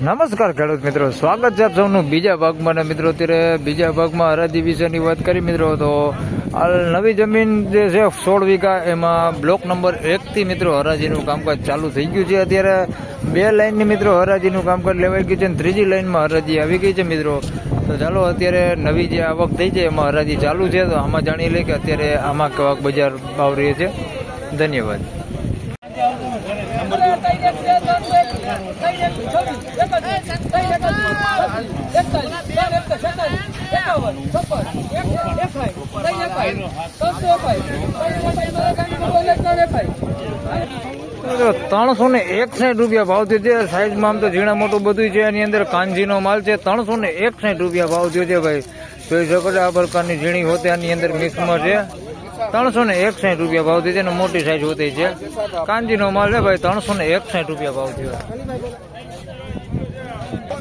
નમસ્કાર ખેડૂત મિત્રો, સ્વાગત છે આપ સૌનું બીજા ભાગમાં. અને મિત્રો, અત્યારે બીજા ભાગમાં હરાજી વિશેની વાત કરી મિત્રો, તો હાલ નવી જમીન જે છે સોળ વીઘા, એમાં બ્લોક નંબર એકથી મિત્રો હરાજીનું કામકાજ ચાલુ થઈ ગયું છે. અત્યારે બે લાઇનની મિત્રો હરાજીનું કામકાજ લેવાઈ ગયું છે અને ત્રીજી લાઇનમાં હરાજી આવી ગઈ છે મિત્રો. તો ચાલો, અત્યારે નવી જે આવક થઈ છે, એમાં હરાજી ચાલુ છે. તો આમાં જાણી લઈએ કે અત્યારે આમાં કવાક બજાર ભાવ રહે છે. ધન્યવાદ. ત્રણસો ને એકસાઠ રૂપિયા ભાવ થયો છે. સાઈઝમાં આમ તો ઝીણા મોટું બધું છે. એની અંદર કાંજીનો માલ છે. ત્રણસો ને એકસાઠ રૂપિયા ભાવ થયો છે ભાઈ. જોઈ શકો છો આ પ્રકારની ઝીણી હોતી આની અંદર મિક્સમાં છે. ત્રણસો ને એકસાઠ રૂપિયા ભાવ થયો છે અને મોટી સાઈઝ હોતી છે. કાંજીનો માલ છે ભાઈ ત્રણસો ને એકસાઠ રૂપિયા ભાવ થયો.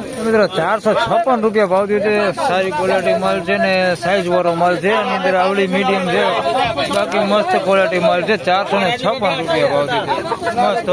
મિત્રો, ચારસો છપ્પન રૂપિયા ભાવ થયો છે. સારી ક્વોલિટી માલ છે ને સાઈઝ વાળો માલ છે. એની અંદર આવડી મીડિયમ છે. બાકી મસ્ત ક્વોલિટી માલ છે. ચારસો ને છપ્પન રૂપિયા ભાવ થયો મસ્ત.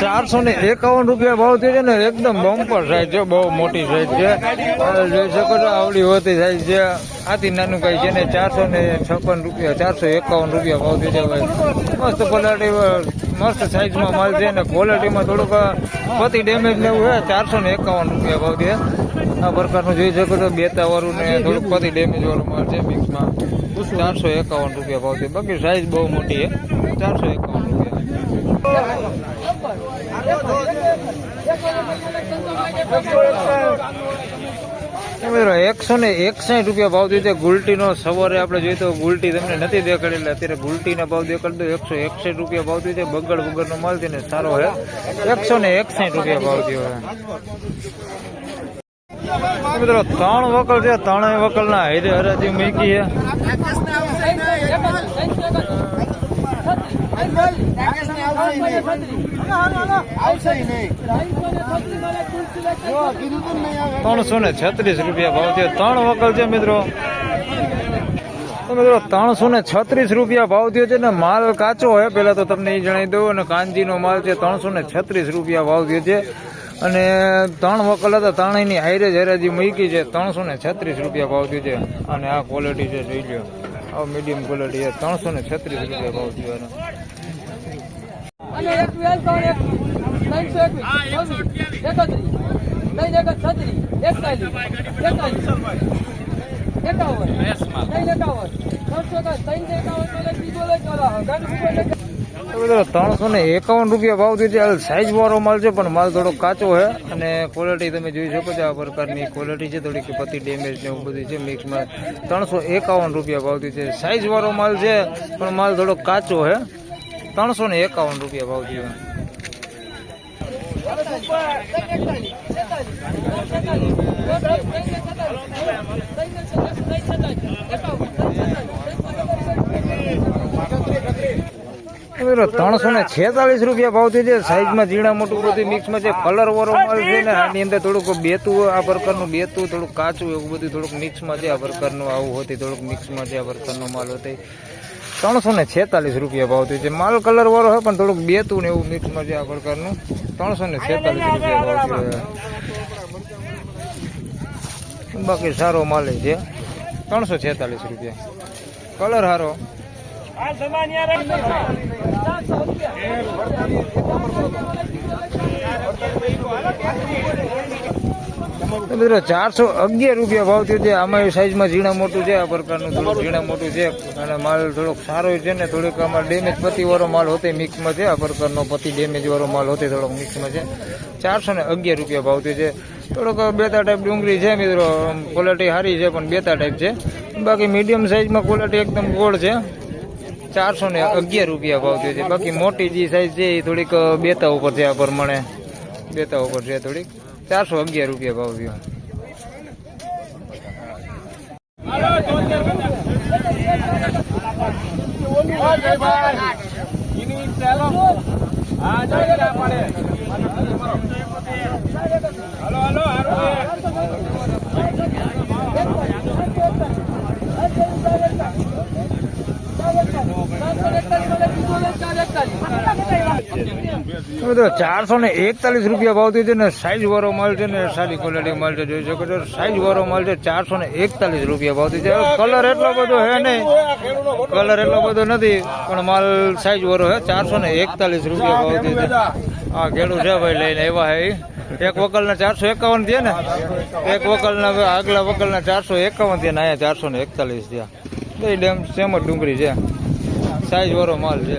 ચારસો ને એકાવન રૂપિયા ભાવ થયો છે ને, એકદમ બમ્પર સાઈઝ છે, બહુ મોટી સાઈઝ છે. જોઈ શકો છો આવડી હોતી સાઈઝ છે, આથી નાનું કઈ છે ને ચારસો ને છપ્પન રૂપિયા, ચારસો એકાવન રૂપિયા ભાવ થયો છે મસ્ત ક્વોલિટી મસ્ત સાઈઝમાં માલ છે ને ક્વોલિટીમાં થોડુંક પતિ ડેમેજ એવું છે ચારસો ને એકાવન રૂપિયા ભાવ છે. આ પ્રકારનું જોઈ શકો છો બેતાવાળું ને થોડુંક પતિ ડેમેજ વાળું માલ છે મિક્સમાં. ચારસો એકાવન રૂપિયા ભાવ છે. બાકી સાઈઝ બહુ મોટી છે. ચારસો એકાવન રૂપિયા. એકસો ને એકસાઠ રૂપિયા ભાવ છે. ગુલટીનો સવારે આપણે જોઈએ તો ગુલટી તમને નથી દેખાડી એટલે અત્યારે ગુલટીના ભાવ દેખાડી દો. એકસો એકસાઠ રૂપિયા ભાવ છે. બગડ વગરનો માલ છે ને સારો હે એકસો ને એકસાઠ રૂપિયા ભાવ થયો મિત્રો, ત્રણ વકલ છે, ત્રણેય વકલ ના હેરે હરાજી મૂકી છે. ત્રણસો ને છત્રીસ રૂપિયા ભાવ છે ત્રણ વકલ છે, મિત્રો. મિત્રો, ત્રણસો ને છત્રીસ રૂપિયા ભાવ થયો છે ને માલ કાચો હોય પેલા તો તમને એ જણાવી દઉં અને કાનજીનો માલ છે, ત્રણસો ને છત્રીસ રૂપિયા ભાવ થયો છે. અને ત્રણ વકલ હતા ત્રણેયની હાઈરેજ હેરાજી મૂકી છે ત્રણસો ને છત્રીસ રૂપિયા ભાવ થયું છે. અને આ ક્વોલિટી છે જોઈ લો આ મીડિયમ ક્વોલિટી છે ત્રણસો ને છત્રીસ રૂપિયા ભાવ થયો ત્રણસો એકાવન. ત્રણ એકાવન. ત્રણસો એકાવન. મિત્રો ત્રણસો ને એકાવન રૂપિયા ભાવ થયો છે. સાઈઝ વાળો માલ છે, પણ માલ થોડો કાચો છે અને ક્વોલિટી તમે જોઈ શકો છો આ પ્રકારની ક્વોલિટી છે. થોડીક પતિ ડેમેજ ને એવું બધું છે. મિક્સમાં ત્રણસો એકાવન રૂપિયા ભાવ થયો છે. સાઈઝ વાળો માલ છે, પણ માલ થોડો કાચો છે. ત્રણસો ને એકાવન રૂપિયા ભાવ થયો. મિત્રો ત્રણસો ને છેતાલીસ રૂપિયા ભાવ થઈ છે સાઈઝમાં ઝીણા મોટું બધું મિક્સમાં છે કલર વાળો માલ છે ને, આની અંદર થોડુંક બેતું આ પ્રકારનું બેતું, થોડુંક કાચું એવું બધું થોડુંક મિક્સમાં છે આ પ્રકારનું આવું હોતી, થોડુંક મિક્સમાં છે આ પ્રકારનો માલ હોતી. ત્રણસો ને છેતાલીસ રૂપિયા ભાવ થયું છે માલ કલર વાળો હોય પણ થોડુંક બેતું ને એવું મિક્સમાં છે આ પ્રકારનું. ત્રણસો ને છેતાલીસ રૂપિયા ભાવ છે. બાકી સારો માલ છે. ત્રણસો છેતાલીસ રૂપિયા. કલર સારો મિત્રો ચારસો અગિયાર રૂપિયા ભાવ થયો છે. આમાં સાઈઝમાં ઝીણા મોટું છે, આ પ્રકારનું થોડુંક ઝીણા મોટું છે. અને માલ થોડોક સારો છે ને થોડીક આમાં ડેમેજ પતિવાળો માલ હોતે મિક્સમાં છે. આ પ્રકારનો પતિ ડેમેજ વાળો માલ હોતે થોડોક મિક્સમાં છે. ચારસો ને અગિયાર રૂપિયા ભાવ થયો છે. થોડોક બેતા ટાઈપ ડુંગળી છે મિત્રો. ક્વોલિટી સારી છે, પણ બેતા ટાઈપ છે. બાકી મીડિયમ સાઈઝમાં ક્વોલિટી એકદમ ગોળ છે. ચારસો ને અગિયાર રૂપિયા ભાવ થયો છે. બાકી મોટી જે સાઈઝ છે એ થોડીક બેતા ઉપર છે આ પ્રમાણે. બેતા ઉપર છે થોડીક. ચારસો અગિયાર રૂપિયા ભાવ થયો. મિત્રો ચારસો ને એકતાલીસ રૂપિયા ભાવ છે ને સાઈઝ વાળો માલ છે ને સારી ક્વોલિટી માલ છે, જોઈ શકો છો. સાઈઝ વાળો માલ છે, ચારસો ને એકતાલીસ રૂપિયા ભાવ છે. કલર એટલો બધો હે નહીં. કલર એટલો બધો નથી, પણ માલ સાઈઝ વાળો હે ચારસો ને એકતાલીસ રૂપિયા ભાવ થયો છે. હા ઘેડું છે ભાઈ લઈને એવા હે એક એક વકલના ચારસો એકાવન થયા ને, એક વકલના આગલા વકલના ચારસો એકાવન થયા ને, અહીંયા ચારસો ને એકતાલીસ થયા. બે ડેમ સેમ જ ડુંગળી છે? સાઈઝ વાળો માલ છે.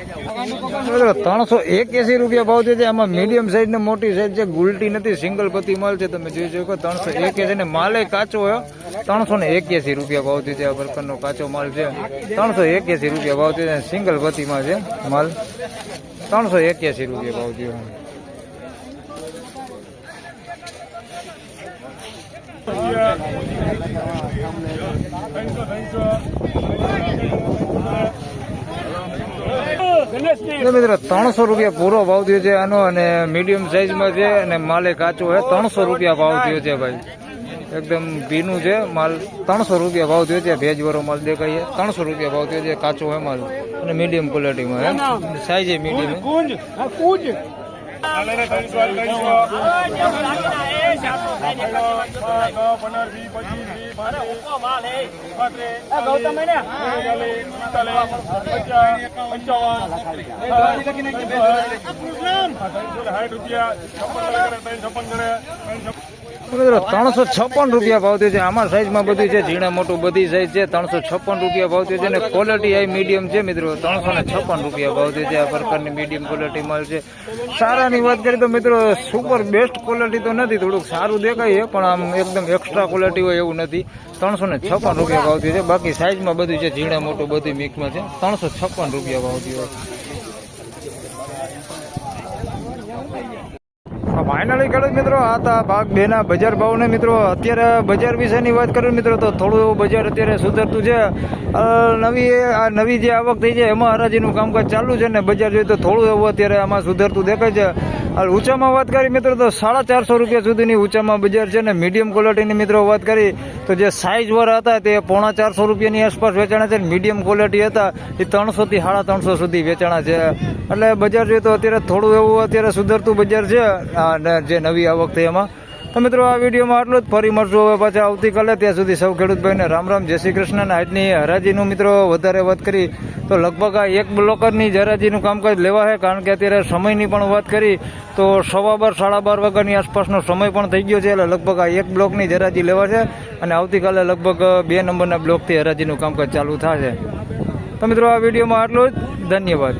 ત્રણસો એક્યાસી રૂપિયા ભાવ છે આમાં મીડિયમ સાઈઝ ને મોટી સાઈઝ છે. ગુલટી નથી સિંગલ પતિ માલ છે. તમે જોઈ શકો ત્રણસો એક્યાસી ને માલે કાચો ત્રણસો ને એક્યાસી રૂપિયા ભાવ છે આ પ્રકારનો કાચો માલ છે. ત્રણસો એક્યાસી રૂપિયા ભાવ છે સિંગલ પતિમાં છે માલ. ત્રણસો એક્યાસી રૂપિયા ભાવ છે. તો મિત્રો ત્રણસો રૂપિયા પૂરો ભાવ થયો છે આનો અને મીડિયમ સાઈઝમાં છે અને માલે કાચો છે. ત્રણસો રૂપિયા ભાવ થયો છે ભાઈ. એકદમ ભીનું છે માલ. ત્રણસો રૂપિયા ભાવ થયો છે. ભેજવાળો માલ દેખાય છે. ત્રણસો રૂપિયા ભાવ થયો છે. કાચો હોય માલ. અને મીડિયમ ક્વોલિટીમાં સાઈઝ મીડિયમ પંચાવન સાઠ રૂપિયા છપ્પન છપ્પન ગણે છપ્પન મિત્રો ત્રણસો છપ્પન રૂપિયા ભાવ થયો છે. આમાં સાઈઝમાં બધું છે ઝીણા મોટું બધી સાઈઝ છે ત્રણસો છપ્પન રૂપિયા ભાવ થયો છે અને ક્વોલિટી આ મીડિયમ છે મિત્રો. ત્રણસો ને છપ્પન રૂપિયા ભાવ થયો છે આ પ્રકારની મીડિયમ ક્વોલિટી માલ છે. સારાની વાત કરીએ તો મિત્રો સુપર બેસ્ટ ક્વોલિટી તો નથી થોડુંક સારું દેખાય છે પણ આમ એકદમ એક્સ્ટ્રા ક્વોલિટી હોય એવું નથી. ત્રણસો ને છપ્પન રૂપિયા ભાવ થયો છે. બાકી સાઈઝમાં બધું છે ઝીણા મોટું બધું મિક્સમાં છે. ત્રણસો છપ્પન રૂપિયા ભાવ થયો. છે ફાઇનલી ખેડૂત મિત્રો, આ હતા ભાગ બે ના બજાર ભાવ ને મિત્રો, અત્યારે બજાર વિશેની વાત કરું મિત્રો, તો થોડું એવું બજાર અત્યારે સુધરતું છે. નવી આ નવી જે આવક થઈ છે, એમાં હરાજીનું કામકાજ ચાલુ છે ને બજાર જોઈએ તો થોડું એવું અત્યારે આમાં સુધરતું દેખાય છે. ઊંચામાં વાત કરી મિત્રો, તો સાડા ચારસો રૂપિયા સુધીની ઊંચામાં બજાર છે ને મીડિયમ ક્વોલિટીની મિત્રો વાત કરી, તો જે સાઇઝ વર હતા તે પોણા ચારસો રૂપિયાની આસપાસ વેચાણા છે મીડિયમ ક્વોલિટી હતા, એ ત્રણસોથી સાડા ત્રણસો સુધી વેચાણા છે. એટલે બજાર જોઈએ તો અત્યારે થોડું એવું અત્યારે સુધરતું બજાર છે. આ ન- જે નવી આવક થઈ એમાં. તો મિત્રો, આ વિડીયોમાં આટલું જ. ફરી મળશું હવે પાછા આવતીકાલે. ત્યાં સુધી સૌ ખેડૂતભાઈને રામ રામ. જય શ્રી કૃષ્ણ. અને આજની હરાજીનું મિત્રો વધારે વાત કરી, તો લગભગ આ એક બ્લોકરની જરાજીનું કામકાજ લેવા છે કારણ કે અત્યારે સમયની પણ વાત કરી, તો સવા બાર, સાડા બાર વાગ્યાની આસપાસનો સમય પણ થઈ ગયો છે, એટલે લગભગ આ એક બ્લોકની જરાજી લેવા છે. અને આવતીકાલે લગભગ બે નંબરના બ્લોકથી હરાજીનું કામકાજ ચાલુ થશે. તો મિત્રો, આ વિડીયોમાં આટલું જ. ધન્યવાદ.